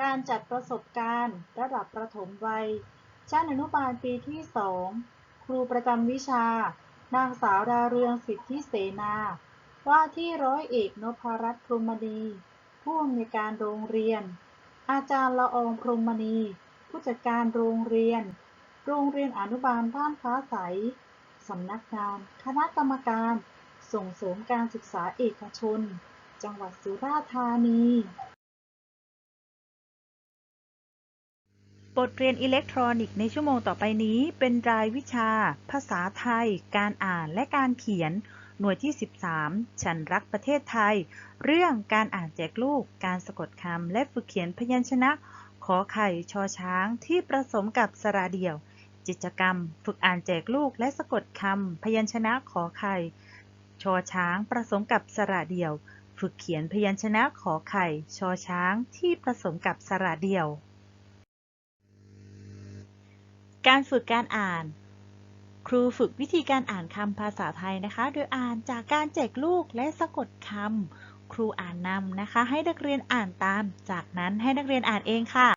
การจัดประสบการณ์ ระดับประถมวัย ชั้นอนุบาลปีที่ 2 ครูประจำวิชา นางสาวดาเรืองสิทธิเสนา ว่าที่ร้อยเอกนพรัตน์พรหมณี ผู้อำนวยการโรงเรียน อาจารย์ละอองพรหมณี ผู้จัดการโรงเรียน โรงเรียนอนุบาลบ้านฟ้าใส สำนักงาน คณะกรรมการ ส่งเสริมการศึกษาเอกชน จังหวัดสุราษฎร์ธานี บทเรียนอิเล็กทรอนิกส์ในชั่วโมงต่อไปนี้ เป็นรายวิชา ภาษาไทย การอ่านและการเขียน หน่วยที่ 13 ฉันรักประเทศไทย เรื่องการอ่านแจกลูก การสะกดคำและฝึกเขียนพยัญชนะ ขอไข่ชอช้างที่ผสมกับสระเดี่ยว กิจกรรม ฝึกอ่านแจกลูกและสะกดคำพยัญชนะขอไข่ชอช้างผสมกับสระเดี่ยว ฝึกเขียนพยัญชนะขอไข่ ชอช้างที่ผสมกับสระเดี่ยว การฝึกการอ่าน ครูฝึกวิธีการอ่านคำภาษาไทยนะคะ โดยอ่านจากการแจกลูกและสะกดคำครูอ่านนำนะคะ ให้นักเรียนอ่านตาม จากนั้นให้นักเรียนอ่านเองค่ะ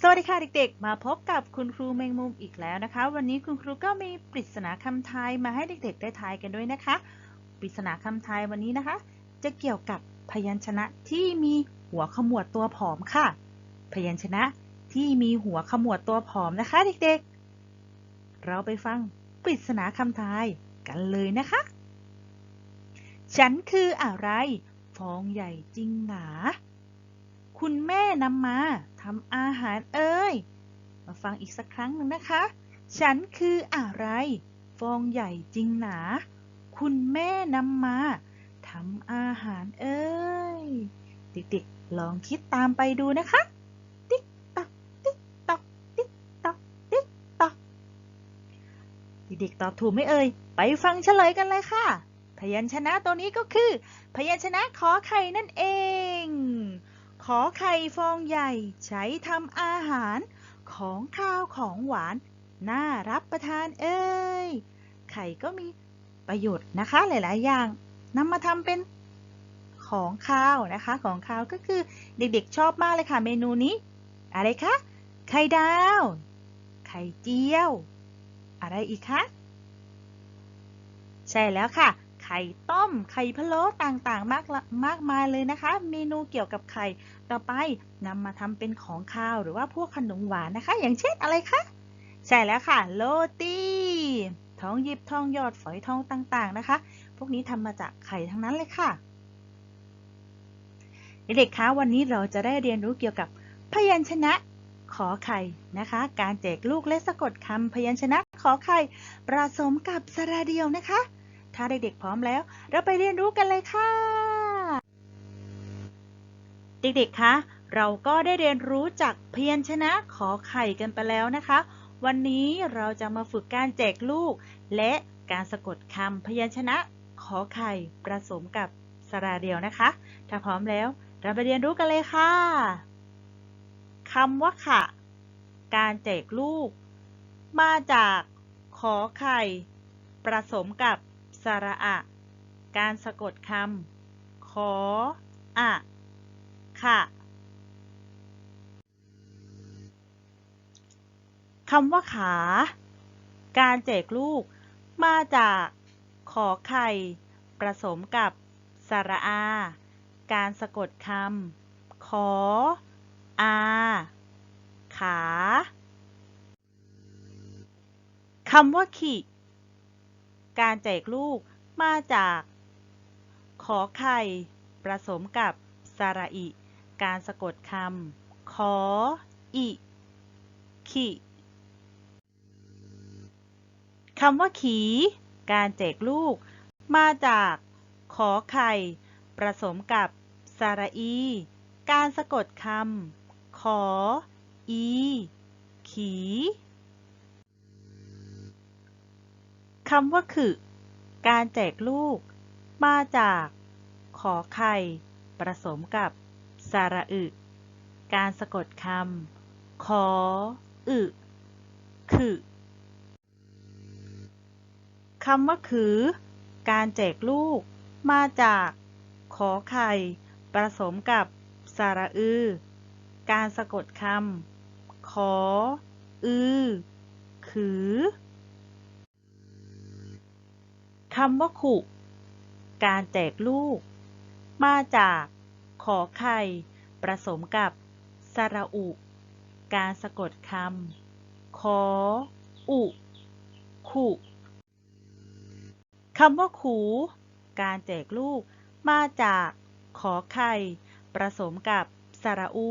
สวัสดีค่ะเด็กๆ มาพบกับคุณครูแมงมุมอีกแล้วนะคะ วันนี้คุณครูก็มีปริศนาคำไทยมาให้เด็กๆ ได้ทายกันด้วยนะคะ ปริศนาคำไทยวันนี้นะคะ จะเกี่ยวกับพยัญชนะที่มีหัวขมวดตัวผอมค่ะ พยัญชนะที่มีหัวขมวดตัวผอมนะคะเด็กๆ เราไปฟังปริศนาคำทายกันเลยนะคะ ฉันคืออะไร ฟองใหญ่จริงหนา คุณแม่นำมาทำอาหารเอ่ยมาฟังอีกสักครั้งหนึ่งนะคะ ฉันคืออะไร ฟองใหญ่จริงหนา คุณแม่นำมาทำอาหารเอ่ยเด็กๆ ลองคิดตามไปดูนะคะ ติ๊กตอกติ๊กตอกติ๊กตอกติ๊กตอก เด็กๆตอบถูกไหมเอ่ย ไปฟังเฉลยกันเลยค่ะ พยัญชนะตัวนี้ก็คือ พยัญชนะขอไข่นั่นเอง ขอไข่ฟองใหญ่ใช้ทำอาหาร ของข้าวของหวาน น่ารับประทานเอ้ยไข่ก็มีประโยชน์นะคะหลาย ๆ อย่างนำมาทำเป็นของข้าวนะคะ ของข้าวก็คือเด็กๆชอบมากเลยค่ะ เมนูนี้ อะไรคะ ไข่ดาว ไข่เจียว อะไรอีกคะ ใช่แล้วค่ะ ไข่ต้ม ไข่พะโล้ต่างๆ มากมากมายเลยนะคะ เมนูเกี่ยวกับไข่ ต่อไปนำมาทำเป็นของข้าวหรือว่าพวกขนมหวานนะคะ อย่างเช่นอะไรคะ ใช่แล้วค่ะ โรตีทองหยิบทองหยอดฝอยทองต่างๆนะคะ พวกนี้ทำมาจากไข่ทั้งนั้นเลยค่ะเด็กๆคะวันนี้เราจะได้เรียนรู้เกี่ยวกับพยัญชนะ ขอไข่นะคะ การแจกลูกและสะกดคำพยัญชนะขอไข่ผสมกับสระเดียวนะคะ ถ้าเด็กๆพร้อมแล้ว เราไปเรียนรู้กันเลยค่ะ เด็กๆคะเราก็ได้เรียนรู้จากพยัญชนะขอไข่กันไปแล้วนะคะ วันนี้เราจะมาฝึกการแจกลูก และการสะกดคำพยัญชนะขอไข่ผสมกับสระเดียวนะคะ ถ้าพร้อมแล้ว เราไปเรียนรู้กันเลยค่ะ คำว่าค่ะการแจกลูก มาจากขอไข่ผสมกับสระอะ การสะกดคำขออะค่ะคำว่าขา การแจกลูก มาจากขอไข่ผสมกับสระอา การสะกดคำขอ อาขาคำว่าขิการแจกลูกมาจาก ขอไข่ผสมกับสระอิ การสะกดคำขออิขิคำว่าขี การแจกลูก มาจาก ขอไข่ผสมกับสระอี การสะกดคำ อ อี ขี คำว่าคือ การแจกลูก มาจาก ขอไข่ ผสมกับ สระอึ การสะกดคำ ขอ อึ คือ คำว่าคือ การแจกลูก มาจาก ขอไข่ ผสมกับ สระอือ การสะกดคำขอ อือ ขือคำว่าขุการแจกลูก มาจากขอไข่ผสมกับสระอุ การสะกดคำขอ อุขุคำว่าขูการแจกลูก มาจากขอไข่ผสมกับสระอู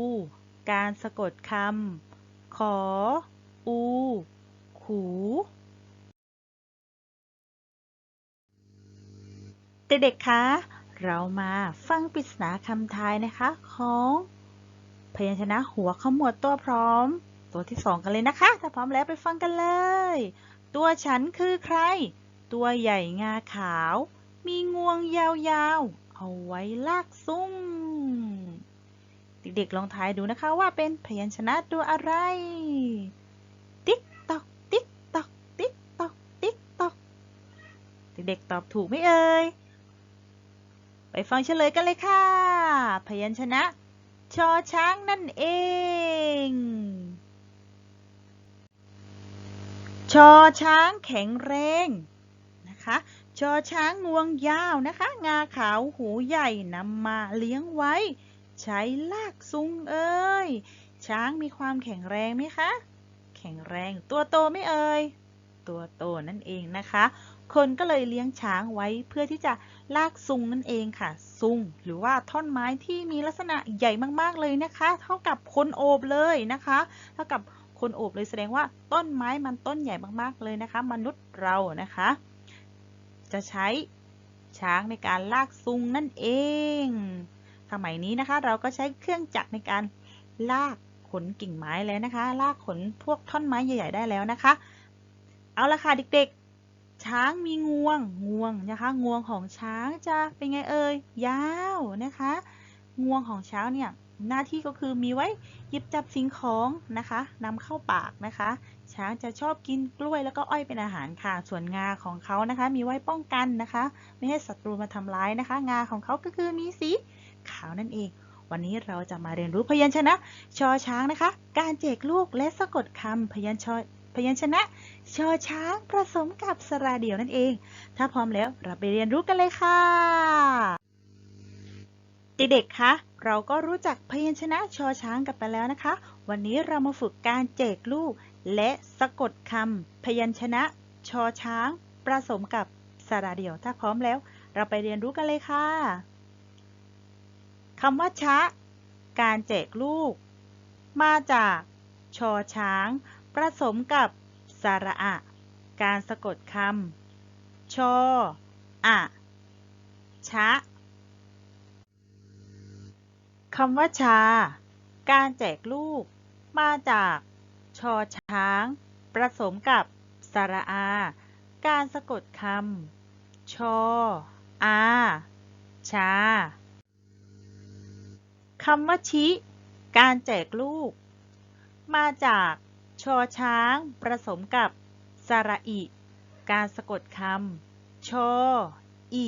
การสะกดคำ ขอ อู ขู เด็กๆ คะ เรามาฟังปริศนาคำทายนะคะ ของพยัญชนะหัวขมวดตัวพร้อม ตัวที่สองกันเลยนะคะ ถ้าพร้อมแล้วไปฟังกันเลย ตัวฉันคือใคร ตัวใหญ่งาขาว มีงวงยาวๆ เอาไว้ลากซุ้ง เด็กๆลองทายดูนะคะว่าเป็นพยัญชนะตัวอะไร ติ๊กตอก ติ๊กตอก ติ๊กตอก ติ๊กตอก เด็กๆตอบถูกไหมเอ่ย ไปฟังเฉลยกันเลยค่ะ พยัญชนะ ชอช้างนั่นเอง ชอช้างแข็งแรงนะคะชอช้างงวงยาวนะคะ งาขาวหูใหญ่นำมาเลี้ยงไว้ ใช้ลากซุงเอ้ย ช้างมีความแข็งแรงไหมคะ แข็งแรงตัวโตไม่เอ่ย ตัวโตนั่นเองนะคะ คนก็เลยเลี้ยงช้างไว้เพื่อที่จะลากซุงนั่นเองค่ะ ซุงหรือว่าท่อนไม้ที่มีลักษณะใหญ่มากๆเลยนะคะ เท่ากับคนโอบเลยนะคะ เท่ากับคนโอบเลยแสดงว่าต้นไม้มันต้นใหญ่มากๆเลยนะคะ มนุษย์เรานะคะ จะใช้ช้างในการลากซุงนั่นเอง สมัยนี้นะคะเราก็ใช้เครื่องจักรในการลากขนกิ่งไม้แล้วนะคะ ลากขนพวกท่อนไม้ใหญ่ ๆ ได้แล้วนะคะ เอาละค่ะเด็กๆ ช้างมีงวง งวงนะคะ งวงของช้างจะเป็นไงเอ่ย ยาวนะคะ งวงของช้างเนี่ยหน้าที่ก็คือมีไว้หยิบจับสิ่งของนะคะนำเข้าปากนะคะ ช้างจะชอบกินกล้วยแล้วก็อ้อยเป็นอาหารค่ะ ส่วนงาของเขานะคะ มีไว้ป้องกันนะคะ ไม่ให้ศัตรูมาทำร้ายนะคะ งาของเขาก็คือมีสี ขาวนั่นเอง วันนี้เราจะมาเรียนรู้พยัญชนะ ชอช้างนะคะ การแจกลูกและสะกดคำพยัญชอพยัญชนะ ชอช้างผสมกับสระเดี่ยวนั่นเอง ถ้าพร้อมแล้วเราไปเรียนรู้กันเลยค่ะ เด็กๆ คะ เราก็รู้จักพยัญชนะชอช้างกันไปแล้วนะคะ วันนี้เรามาฝึกการแจกลูก และสะกดคำพยัญชนะ ชอช้างผสมกับสระเดี่ยว ถ้าพร้อมแล้ว เราไปเรียนรู้กันเลยค่ะ คำว่าชะ การแจกลูก มาจากชอช้างผสมกับสระอะ การสะกดคำชออะชะคำว่าชา การแจกลูก มาจาก ชอช้างผสมกับสระอา การสะกดคำชออาชา คำว่าชิการแจกลูก มาจากชอช้างผสมกับสระอิ การสะกดคำชออิ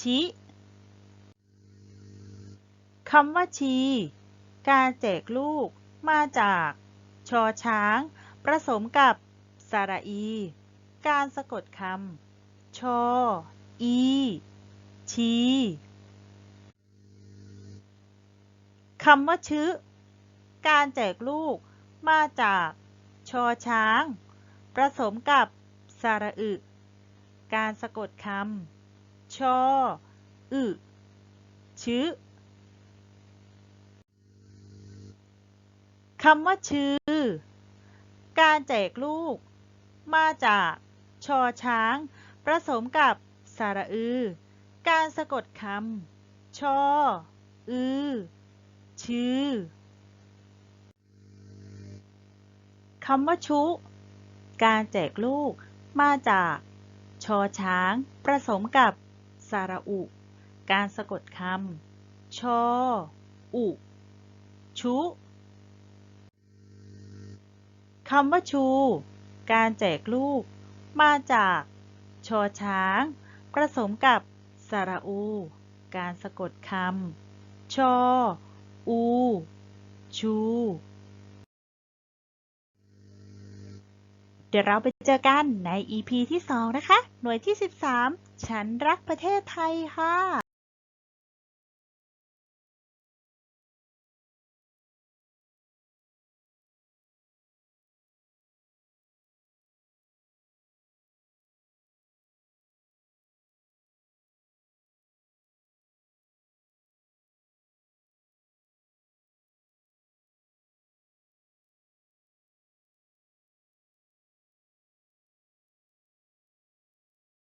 ชิคำว่าชี การแจกลูก มาจาก ชอช้างผสมกับสระอี การสะกดคำชออีชี คำว่าชึการแจกลูก มาจากชอช้างผสมกับสาระอึ การสะกดคำชอ อึชึคำว่าชื่อ การแจกลูก มาจากชอช้างผสมกับสระอือ การสะกดคำชอ อือ ชื่อคำว่าชุ การแจกลูก มาจาก ชอช้างผสมกับ สาระอุ การสะกดคำชอ อุ ชุคำว่าชู การแจกลูก มาจาก ชอช้างผสมกับ สระอู การสะกดคำชอ อู ชู เดี๋ยวเราไปเจอกันใน EP ที่ 2 นะคะ หน่วยที่ 13 ฉันรักประเทศไทยค่ะ